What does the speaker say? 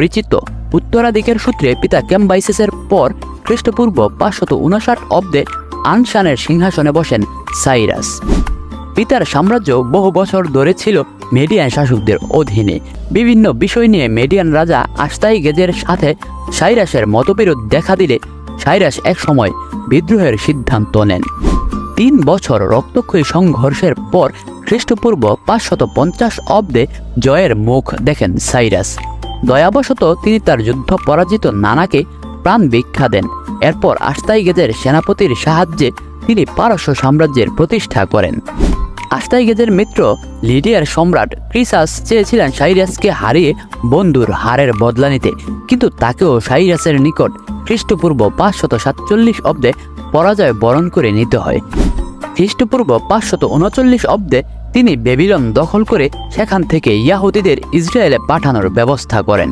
পরিচিত। উত্তরাধিকার সূত্রে পিতা ক্যাম্বাইসেসের পর খ্রিস্টপূর্ব পাঁচশত উনষাট অব্দে আনসানের সিংহাসনে বসেন সাইরাস। পিতার সাম্রাজ্য বহু বছর ধরে ছিল মেডিয়ান শাসকদের অধীনে। বিভিন্ন বিষয় নিয়ে মেডিয়ান রাজা আস্তাই গেজের সাথে সাইরাসের মতবিরোধ দেখা দিলে সাইরাস এক সময় বিদ্রোহের সিদ্ধান্ত নেন। তিন বছর রক্তক্ষয়ী সংঘর্ষের পর খ্রিস্টপূর্ব পাঁচশত পঞ্চাশ অব্দে জয়ের মুখ দেখেন সাইরাস। দয়াবশত তিনি তার যুদ্ধ পরাজিত নানাকে প্রাণ ভিক্ষা দেন। এরপর আস্তাই গেজের সেনাপতির সাহায্যে তিনি পারস্য সাম্রাজ্যের প্রতিষ্ঠা করেন। আস্তাইগেজের মিত্র লিডিয়ার সম্রাট ক্রিসাস চেয়েছিলেন সাইরাসকে হারিয়ে বন্ধুর হারের বদলা নিতে, কিন্তু তাকেও সাইরাসের নিকট খ্রিস্টপূর্ব পাঁচশত সাতচল্লিশ অব্দে পরাজয় বরণ করে নিতে হয়। খ্রিস্টপূর্ব পাঁচশত উনচল্লিশ অব্দে তিনি বেবিলন দখল করে সেখান থেকে ইয়াহুদিদের ইসরায়েলে পাঠানোর ব্যবস্থা করেন।